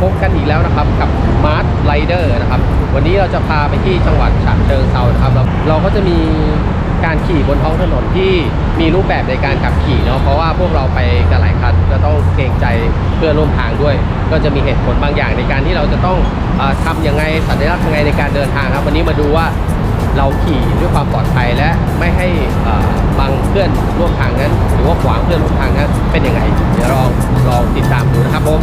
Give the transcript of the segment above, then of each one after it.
พบกันอีกแล้วนะครับกับมาร์ r ไรเดอร์นะครับ วันนี้เราจะพาไปที่จังหวัดฉะเชิงเซานะครับเราเราก็จะมีการขี่บนท้องถนนที่มีรูปแบบในการขับขี่เนาะเพราะว่าพวกเราไปกันหลายคันก็ต้องเกรงใจเพื่อนร่วมทางด้วย ก็จะมีเหตุผลบางอย่างในการที่เราจะต้องออทำยังไงสัญลักษณ์ยังไงในการเดินทางครับ วันนี้มาดูว่าเราขี่ด้วยความปลอดภัยและไม่ให้บังเพื่อนร่วมทางนั้น หรือว่าขวางเพื่อนร่วมทางนั้นเป็นยังไงเดี๋ยวลองลองติดตามดูนะครับผม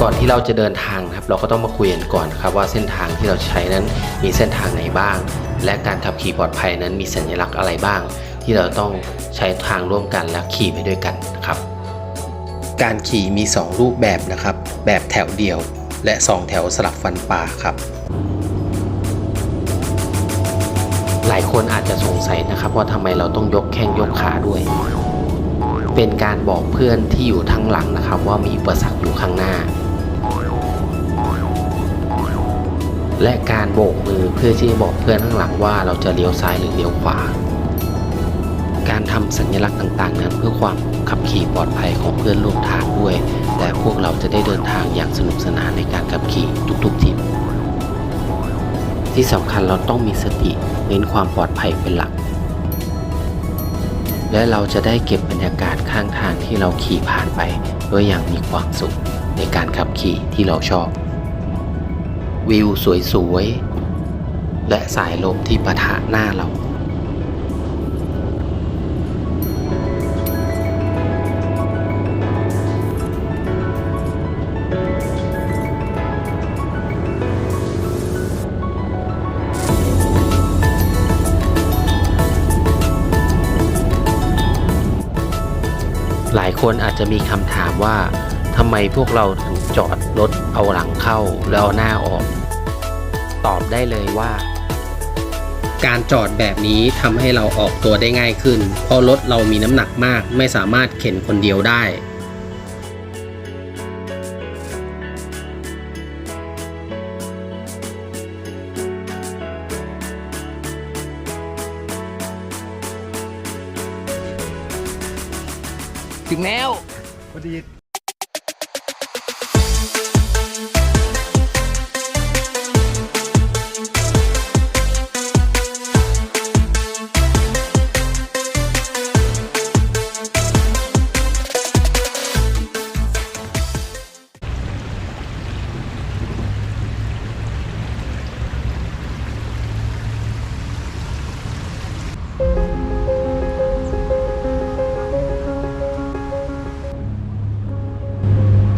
ก่อนที่เราจะเดินทางนะครับ เราก็ต้องมาคุยกันก่อนนะครับว่าเส้นทางที่เราใช้นั้นมีเส้นทางไหนบ้าง และการขับขี่ปลอดภัยนั้นมีสัญลักษณ์อะไรบ้าง ที่เราต้องใช้ทางร่วมกันและขี่ไปด้วยกันนะครับ การขี่มี 2 รูปแบบนะครับ แบบแถวเดียว และ 2 แถวสลับฟันปลาครับหลายคนอาจจะสงสัยนะครับว่าทำไมเราต้องยกแข้งยกขาด้วย เป็นการบอกเพื่อนที่อยู่ทั้งหลังนะครับ ว่ามีอุปสรรคอยู่ข้างหน้า และการโบกมือเพื่อที่จะบอกเพื่อนข้างหลังว่าเราจะเลี้ยวซ้ายหรือเลี้ยวขวา การทำสัญลักษณ์ต่างๆ นั้นเพื่อความขับขี่ปลอดภัยของเพื่อนร่วมทางด้วย แต่พวกเราจะได้เดินทางอย่างสนุกสนานในการขับขี่ทุกๆทริปที่สำคัญเราต้องมีสติเน้นความปลอดภัยเป็นหลัก และเราจะได้เก็บบรรยากาศข้างทางที่เราขี่ผ่านไปด้วยอย่างมีความสุขในการขับขี่ที่เราชอบ วิวสวยๆ และสายลมที่ปะทะหน้าเรา หลายคนอาจจะมีคำถามว่า ทำไมพวกเราถึงจอดรถเอาหลังเข้าแล้วเอาหน้าออก ตอบได้เลยว่า การจอดแบบนี้ทำให้เราออกตัวได้ง่ายขึ้น เพราะรถเรามีน้ำหนักมากไม่สามารถเข็นคนเดียวได้ถึงแล้วพอดี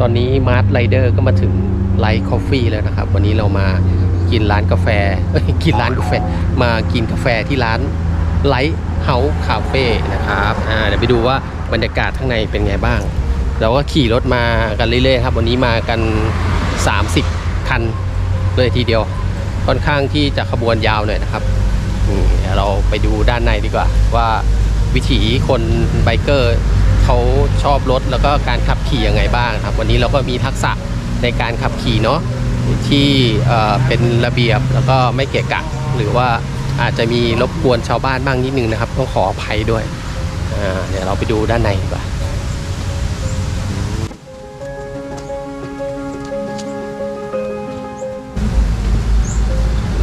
ตอนนี้มาร์ r ไรเดอร์ก็มาถึงไลท์คอฟฟี่แล้วนะครับ วันนี้เรามากินร้านกาแฟกินร้านกาแฟ มากินกาแฟที่ร้านไลท์เฮาส์คาเฟ่นะครับอ่าเดี๋ยวไปดูว่าบรรยากาศข้างในเป็นไงบ้าง เราก็ขี่รถมากันเรื่อยๆครับ วันนี้มากัน 30 คันเลยทีเดียว ค่อนข้างที่จะขบวนยาวหน่อยนะครับเดี๋ยวเราไปดูด้านในดีกว่าว่าวิถีคนไบเกอร์ เขาชอบรถแล้วก็การขับขี่ยังไงบ้างครับ วันนี้เราก็มีทักษะในการขับขี่เนาะที่เป็นระเบียบแล้วก็ไม่เกะกะ หรือว่าอาจจะมีรบกวนชาวบ้านบ้างนิดนึงนะครับ ต้องขออภัยด้วยเดี๋ยวเราไปดูด้านในดีกว่า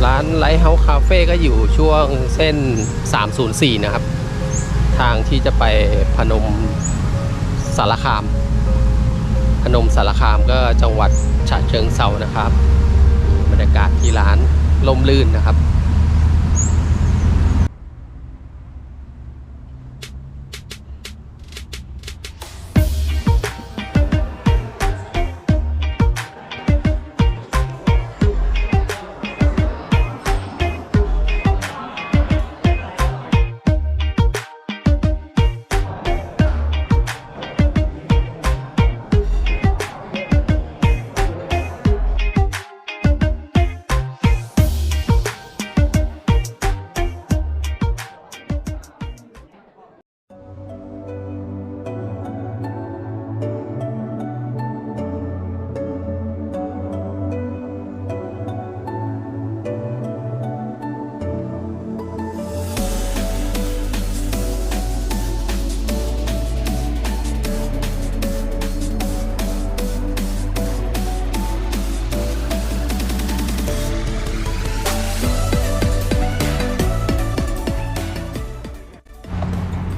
ร้านไลท์เฮาส์คาเฟ่ก็อยู่ช่วงเส้น 304 นะครับ ทางที่จะไปพนมสารคาม พนมสารคามก็จังหวัดฉะเชิงเซานะครับบรรยากาศที่ร้านลมลื่นนะครับ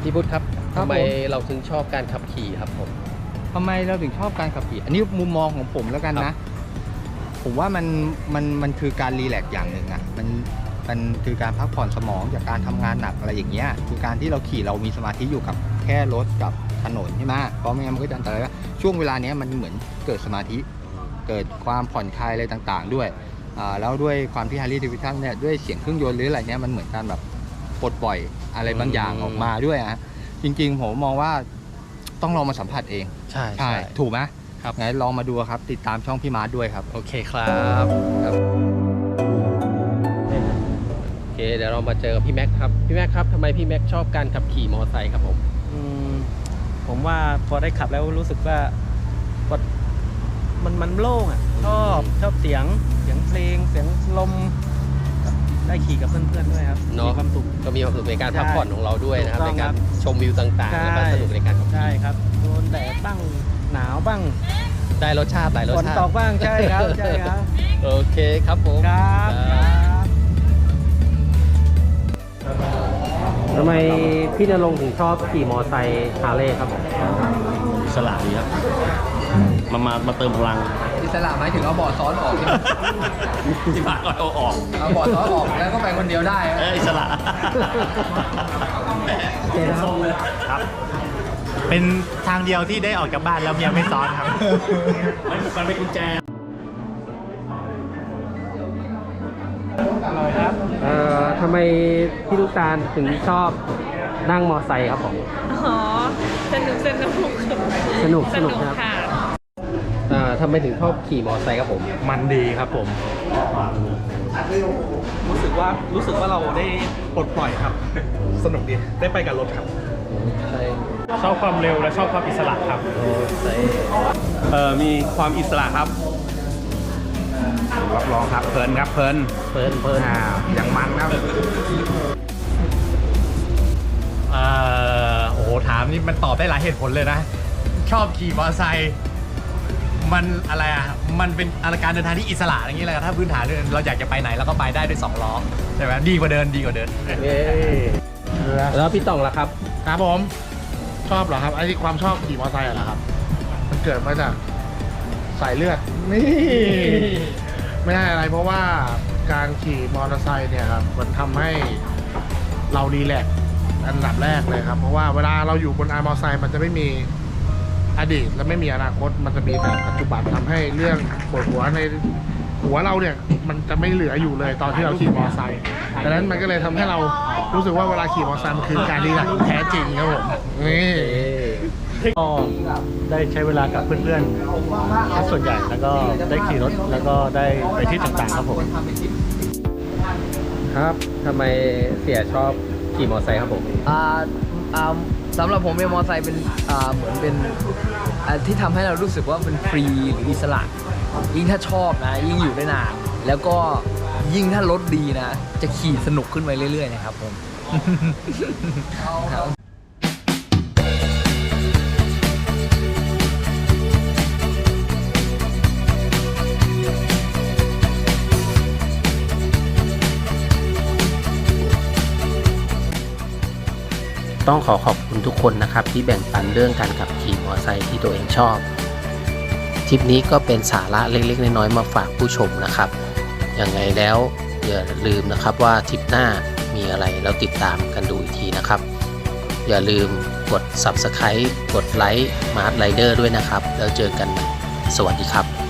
พี่พุทธครับครับทำไมผม เราถึงชอบการขับขี่ครับผม ทำไมเราถึงชอบการขับขี่ อันนี้มุมมองของผมแล้วกันครันะบผมว่ามันมันมันคือการรีแลกซ์อย่างหนึ่งอะมันมันคือการพักผ่อนสมองจากการทำงานหนักอะไรอย่างเงี้ย คือการที่เราขี่เรามีสมาธิอยู่กับแค่รถกับถนนใช่ไหมเพราะไม่งั้นมันก็จะอันตรายว่าช่วงเวลาเนี้ยมันเหมือนเกิดสมาธิ เกิดความผ่อนคลายอะไรต่างๆ ด้วยอ่าแล้วด้วยความที่ Harley Davidson เนี่ยด้วยเสียงเครื่องยนต์หรืออะไรเนี้ยมันเหมือนการแบบ ปลดปล่อยอะไรบางอย่างอืมออกมาด้วยอะจริง ๆ ผมมองว่าต้องลองมาสัมผัสเอง ใช่ใช่ถูกไหมครับงั้นลองมาดูครับ ติดตามช่องพี่มาร์ทด้วยครับ โอเคครับครับโอเคเดี๋ยวเรามาเจอกับพี่แม็กครับพี่แม็กครับทำไมพี่แม็กชอบการขับขี่มอเตอร์ไซค์ครับผมอืมผมว่าพอได้ขับแล้วรู้สึกว่าปลดมันมันโล่งอะชอบชอบเสียงเสียงเพลงเสียงลม ได้ขี่กับเพื่อนๆด้วยครับเนอะ มีความสุข ก็มีความสุขในการใช่พักผ่อนของเราด้วยนะครับถูในกต้องการครับชมวิวต่างๆใช่ แล้วก็สนุกในการขับใช่ขี่ครับโดนแดดบ้างหนาวบ้างได้รสชาติหลายรสฝนชาตติกบ้างใช่ครับใช่ครับโอเคครับผม ครับครับ ทำไมพี่นรงค์ถึงชอบขี่มอเตอร์ไซค์ฮาร์เลย์ครับผม อิสระดีครับ มามามาเติมพลังอิ สระหมายถึงเอาบอร์ดซ้อนออกที่ผ่านก็เอาออกเอาบอร์ดซ้อนออกแล้วก็ไปคนเดียวได้เอออิสระครับ เป็นทางเดียวที่ได้ออกจากบ้านแล้วเมียไม่ซ้อนครับ มันมันเป็นกุญแจ เอ่อทำไมพี่ลูกตาลถึงชอบนั่งมอเตอร์ไซค์ครับผม อ๋อ สนุกสนุกสนุกสสนุนุกกครับ ค่ะอ่า ทำไมถึงชอบขี่มอเตอร์ไซค์ครับผม มันดีครับผม รู้สึกว่ารู้สึกว่าเราได้ปลดปล่อยครับ สนุกดีได้ไปกับรถครับ ใช่ชอบความเร็วและชอบความอิสระครับ ใช่เอ่อมีความอิสระครับรับรองครับเพลินครับเพลินเพลินเพลินอ่าอย่างมันครับเอ่อโอ้โหถามนี่มันตอบได้หลายเหตุผลเลยนะ ชอบขี่มอเตอร์ไซค์ มันอะไรอะ มันเป็นอาการเดินทางที่อิสระอย่างนี้เลยถ้าพื้นฐานเราอยากจะไปไหนเราก็ไปได้ด้วยสองล้อใช่ไหมดีกว่าเดินดีกว่าเดิน เย้แล้วพี่ต่องล่ะครับ ครับผม ชอบเหรอครับไอ้ที่ความชอบขี่มอเตอร์ไซค์เหรอครับ มันเกิดมาจากสายเลือดนี่ ไม่ใช่อะไรเพราะว่าการขี่มอเตอร์ไซค์เนี่ยครับมันทำให้เรารีแลกซ์อันดับแรกเลยครับ เพราะว่าเวลาเราอยู่บนอามอเตอร์ไซค์มันจะไม่มี อดีตและไม่มีอนาคตมันจะมีแต่ปัจจุบันทำให้เรื่องปวดหัวในหัวเราเนี่ยมันจะไม่เหลืออยู่เลยตอนที่เราขี่มอเตอร์ไซค์ดังนั้นมันก็เลยทำให้เรารู้สึกว่าเวลาขี่มอเตอร์ไซค์มันคือการรีแลกซ์ที่แท้จริงครับผมนี่ก็ได้ใช้เวลากับเพื่อนๆส่วนใหญ่แล้วก็ได้ขี่รถแล้วก็ได้ไปที่ต่างๆครับผมครับทำไมเสียชอบขี่มอเตอร์ไซค์ครับผมอ่าอ่า สำหรับผมเนี่ยมอเตอร์ไซค์เป็นเหมือนเป็นที่ทำให้เรารู้สึกว่าเป็นฟรีหรืออิสระ ยิ่งถ้าชอบนะ ยิ่งอยู่ได้นาน แล้วก็ยิ่งถ้ารถดีนะ จะขี่สนุกขึ้นไปเรื่อยๆนะครับผม ต้องขอขอบคุณทุกคนนะครับที่แบ่งปันเรื่องการขับขี่มอเตอร์ไซค์ที่ตัวเองชอบทริปนี้ก็เป็นสาระเล็กๆ น้อยๆมาฝากผู้ชมนะครับยังไงแล้วอย่าลืมนะครับว่าทริปหน้ามีอะไรแล้วติดตามกันดูอีกทีนะครับ อย่าลืมกด Subscribe กดไลค์มาร์ทไรเดอร์ด้วยนะครับ แล้วเจอกันใหม่สวัสดีครับ